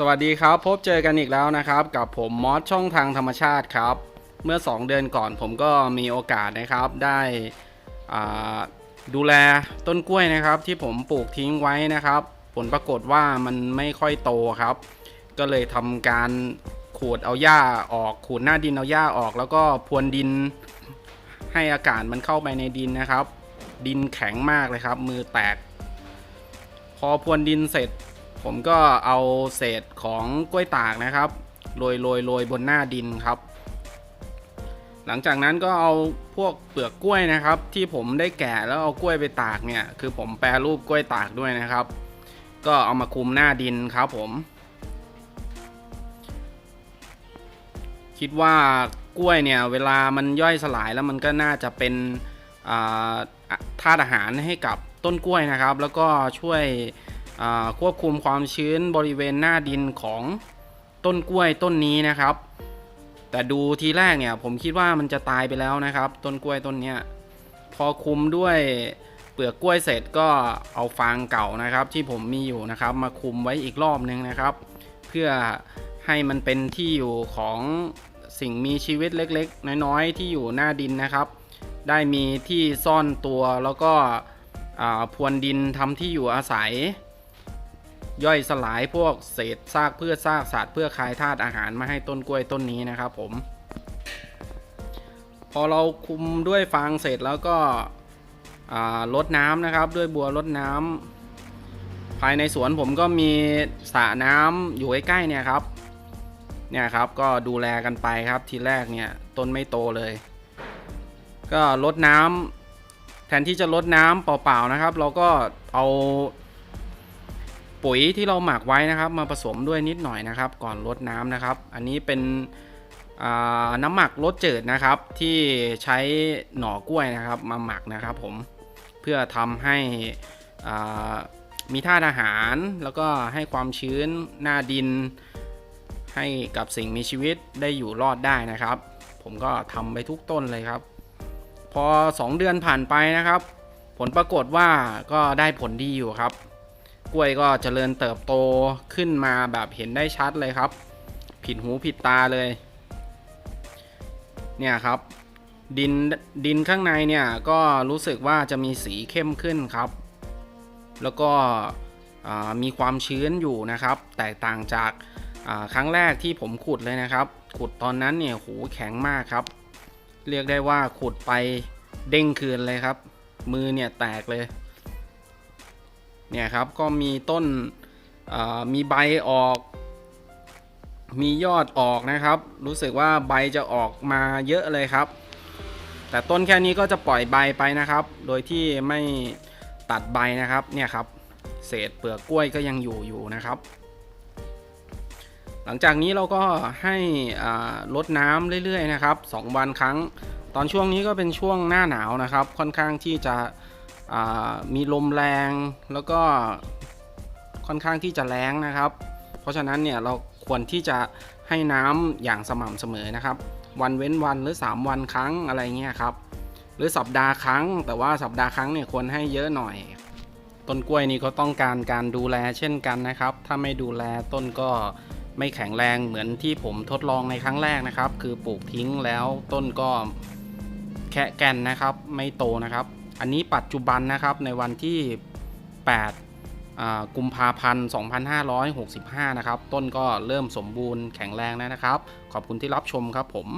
สวัสดีครับ พบเจอกันอีกแล้วนะครับ กับผมมอสช่องทางธรรมชาติครับ เมื่อ 2 เดือนก่อนผมก็มีโอกาสนะครับได้ดูแลต้นกล้วยนะครับ ที่ผมปลูกทิ้งไว้นะครับ ผลปรากฏว่ามันไม่ค่อยโตครับ ก็เลยทำการขูดเอาหญ้าออกขูดหน้าดินเอาหญ้าออก แล้วก็พรวนดินให้อากาศมันเข้าไปในดินนะครับ ดินแข็งมากเลยครับ มือแตก พอพรวนดินเสร็จ ผมก็เอาเศษของกล้วยตากนะครับโรยโรยโรยบนหน้าดินครับ หลังจากนั้นก็เอาพวกเปลือกกล้วยนะครับ ที่ผมได้แกะแล้วเอากล้วยไปตากเนี่ย คือผมแปรรูปกล้วยตากด้วยนะครับ ก็เอามาคุมหน้าดินครับผม คิดว่ากล้วยเนี่ยเวลามันย่อยสลายแล้วมันก็น่าจะเป็นธาตุอาหารให้กับต้นกล้วยนะครับ แล้วก็ช่วย ควบคุมความชื้นบริเวณหน้าดินของต้นกล้วยต้นนี้นะครับ แต่ดูทีแรกเนี่ยผมคิดว่ามันจะตายไปแล้วนะครับ ต้นกล้วยต้นเนี้ยพอคุมด้วยเปลือกกล้วยเสร็จก็เอาฟางเก่านะครับ ที่ผมมีอยู่นะครับ มาคุมไว้อีกรอบนึงนะครับ เพื่อให้มันเป็นที่อยู่ของสิ่งมีชีวิตเล็กๆ น้อยๆ ที่อยู่หน้าดินนะครับ ได้มีที่ซ่อนตัวแล้วก็พรวนดินทำที่อยู่อาศัย ย่อยสลายพวกเศษซากพืชซากสัตว์เพื่อคายธาตุอาหารมาให้ต้นกล้วยต้นนี้นะครับผม พอเราคุมด้วยฟางเสร็จแล้วก็ลดน้ำนะครับ ด้วยบัวลดน้ำภายในสวนผมก็มีสระน้ำอยู่ใกล้ๆเนี่ยครับเนี่ยครับก็ดูแลกันไปครับทีแรกเนี่ยต้นไม่โตเลย ก็ลดน้ำแทนที่จะลดน้ำเปล่าๆนะครับ เราก็เอา ปุ๋ยที่เราหมักไว้นะครับ มาผสมด้วยนิดหน่อยนะครับ ก่อนลดน้ำนะครับ อันนี้เป็นน้ำหมักรสจืดนะครับ ที่ใช้หน่อกล้วยนะครับ มาหมักนะครับ ผมเพื่อทำให้มีธาตุอาหาร แล้วก็ให้ความชื้นหน้าดิน ให้กับสิ่งมีชีวิตได้อยู่รอดได้นะครับ ผมก็ทำไปทุกต้นเลยครับ พอ 2 เดือนผ่านไปนะครับ ผลปรากฏว่าก็ได้ผลดีอยู่ครับ กล้วยก็เจริญเติบโตขึ้นมาแบบเห็นได้ชัดเลยครับ ผิดหูผิดตาเลย เนี่ยครับ ดินดินข้างในเนี่ยก็รู้สึกว่าจะมีสีเข้มขึ้นครับ แล้วก็มีความชื้นอยู่นะครับ แตกต่างจากครั้งแรกที่ผมขุดเลยนะครับ ขุดตอนนั้นเนี่ยหูแข็งมากครับ เรียกได้ว่าขุดไปเด้งคืนเลยครับ มือเนี่ยแตกเลย เนี่ยครับก็มีต้นมีใบออก มียอดออกนะครับ รู้สึกว่าใบจะออกมาเยอะเลยครับ แต่ต้นแค่นี้ก็จะปล่อยใบไปนะครับ โดยที่ไม่ตัดใบนะครับเนี่ยครับ เศษเปลือกกล้วยก็ยังอยู่อยู่นะครับ หลังจากนี้เราก็ให้ลดน้ำเรื่อยๆนะครับ 2 วันครั้ง ตอนช่วงนี้ก็เป็นช่วงหน้าหนาวนะครับ ค่อนข้างที่จะ มีลมแรงแล้วก็ค่อนข้างที่จะแรงนะครับ เพราะฉะนั้นเนี่ยเราควรที่จะให้น้ำอย่างสม่ำเสมอนะครับ วันเว้นวันหรือ 3 วันครั้งอะไรเงี้ยครับ หรือสัปดาห์ครั้ง แต่ว่าสัปดาห์ครั้งเนี่ยควรให้เยอะหน่อย ต้นกล้วยนี่ก็ต้องการการดูแลเช่นกันนะครับ ถ้าไม่ดูแลต้นก็ไม่แข็งแรงเหมือนที่ผมทดลองในครั้งแรกนะครับ คือปลูกทิ้งแล้วต้นก็แค่แกนนะครับ ไม่โตนะครับ อันนี้ปัจจุบันนะครับในวันที่8กุมภาพันธ์ 2565 นะครับ ต้นก็เริ่มสมบูรณ์แข็งแรงแล้วนะครับ ขอบคุณที่รับชมครับผม